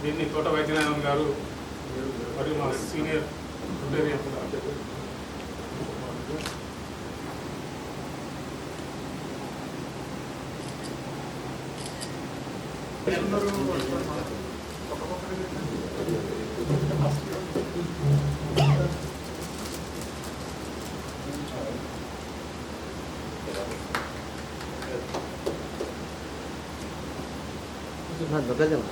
దీన్ని తోట వైద్యనారాయణ గారు మరియు మా సీనియర్ అందరూ రుటేరియన్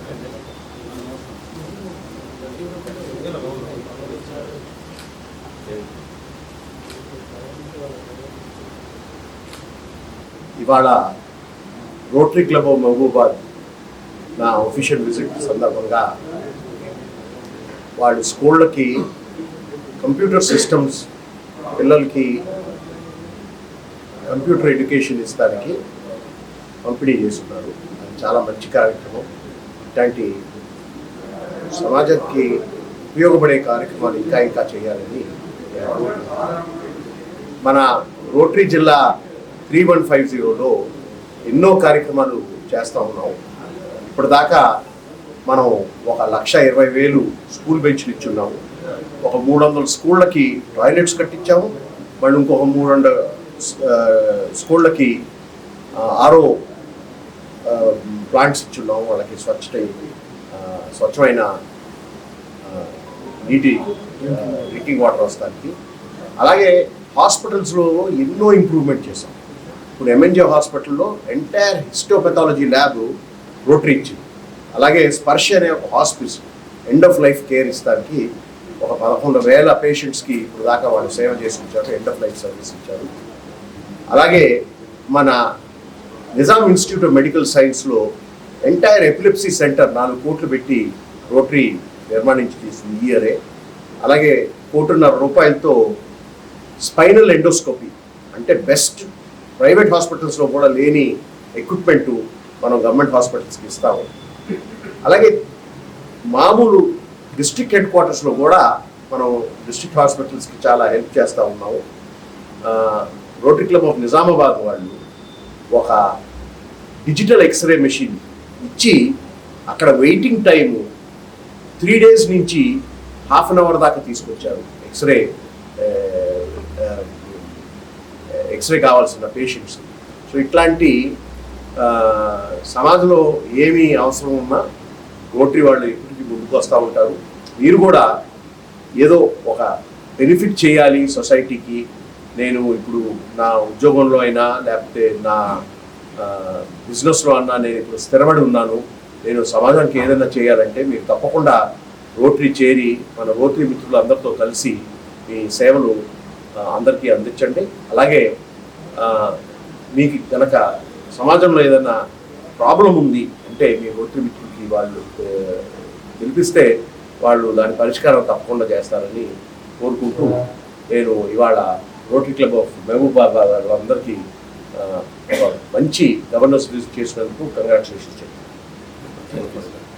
ఇవాళ రోటరీ క్లబ్ ఆఫ్ మహబూబాద్ నా ఒఫీషియల్ విజిట్ సందర్భంగా వాళ్ళ స్కూళ్ళకి కంప్యూటర్ సిస్టమ్స్ పిల్లలకి కంప్యూటర్ ఎడ్యుకేషన్ ఇస్తానికి పంపిణీ చేస్తున్నారు. చాలా మంచి కార్యక్రమం. ఇట్లాంటి సమాజానికి ఉపయోగపడే కార్యక్రమాలు ఇంకా ఇంకా చేయాలని మన రోటరీ జిల్లా త్రీ వన్ ఫైవ్ జీరోలో ఎన్నో కార్యక్రమాలు చేస్తూ ఉన్నాం. ఇప్పటిదాకా మనం ఒక లక్ష ఇరవై వేలు స్కూల్ బెంచ్లు ఇచ్చున్నాము. ఒక మూడు వందల స్కూళ్ళకి టాయిలెట్స్ కట్టించాము. మళ్ళీ ఇంకొక మూడు వందల స్కూళ్ళకి ఆరో ప్లాంట్స్ ఇచ్చున్నాము వాళ్ళకి స్వచ్ఛత స్వచ్ఛమైన నీటి డ్రింకింగ్ వాటర్ వస్తానికి అలాగే హాస్పిటల్స్లో ఎన్నో ఇంప్రూవ్మెంట్ చేశాం. ఇప్పుడు ఎంఎన్జే హాస్పిటల్లో ఎంటైర్ హిస్టోపెథాలజీ ల్యాబ్ రోటరీ ఇచ్చింది. అలాగే స్పర్శ అనే ఒక hospital end of life care ఇస్తానికి ఒక పదకొండు వేల పేషెంట్స్కి ఇప్పుడు దాకా వాళ్ళు సేవ చేసి ఇచ్చారు ఎండ్ ఆఫ్ లైఫ్ సర్వీస్ ఇచ్చారు. అలాగే మన నిజాం ఇన్స్టిట్యూట్ ఆఫ్ మెడికల్ సైన్స్లో ఎంటైర్ ఎపిలిప్సీ సెంటర్ నాలుగు కోట్లు పెట్టి రోటరీ నిర్మాణించి తీసింది ఇయరే. అలాగే కోటిన్నర రూపాయలతో స్పైనల్ ఎండోస్కోపీ అంటే బెస్ట్ ప్రైవేట్ హాస్పిటల్స్లో కూడా లేని ఎక్విప్మెంట్ మనం గవర్నమెంట్ హాస్పిటల్స్కి ఇస్తాము అలాగే మామూలు డిస్ట్రిక్ట్ హెడ్ క్వార్టర్స్లో కూడా మనం డిస్ట్రిక్ట్ హాస్పిటల్స్కి చాలా హెల్ప్ చేస్తూ ఉన్నాము. రోటరీ క్లబ్ ఆఫ్ నిజామాబాద్ వాళ్ళు ఒక డిజిటల్ ఎక్స్రే మెషిన్ ఇచ్చి అక్కడ వెయిటింగ్ టైము త్రీ డేస్ నుంచి హాఫ్ అన్ అవర్ దాకా తీసుకొచ్చారు. ఎక్స్రే ఎక్స్రే కావాల్సిన పేషెంట్స్ సో ఇట్లాంటి సమాజంలో ఏమి అవసరం ఉన్నా రోటరీ వాళ్ళు ఇప్పటికీ ముందుకు వస్తూ ఉంటారు. మీరు కూడా ఏదో ఒక బెనిఫిట్ చేయాలి సొసైటీకి నేను ఇప్పుడు నా ఉద్యోగంలో అయినా లేకపోతే నా బిజినెస్లో అన్నా నేను ఇప్పుడు స్థిరపడి ఉన్నాను. నేను సమాజానికి ఏదైనా చేయాలంటే మీరు తప్పకుండా రోటరీ చేరి మన రోటరీ మిత్రులు అందరితో కలిసి మీ సేవలు అందరికీ అందించండి. అలాగే మీకు కనుక సమాజంలో ఏదైనా ప్రాబ్లం ఉంది అంటే మీ రోటరీ మిత్రులకి వాళ్ళు ఆ, పిలిపిస్తే వాళ్ళు దాని పరిష్కారం తప్పకుండా చేస్తారని కోరుకుంటూ నేను ఇవాళ రోటరీ క్లబ్ ఆఫ్ మహబూబాబాద్ వాళ్ళందరికీ ఆ, మంచి గవర్నర్స్ విజిట్ చేసినందుకు కంగ్రాచులేషన్స్ చెప్తాను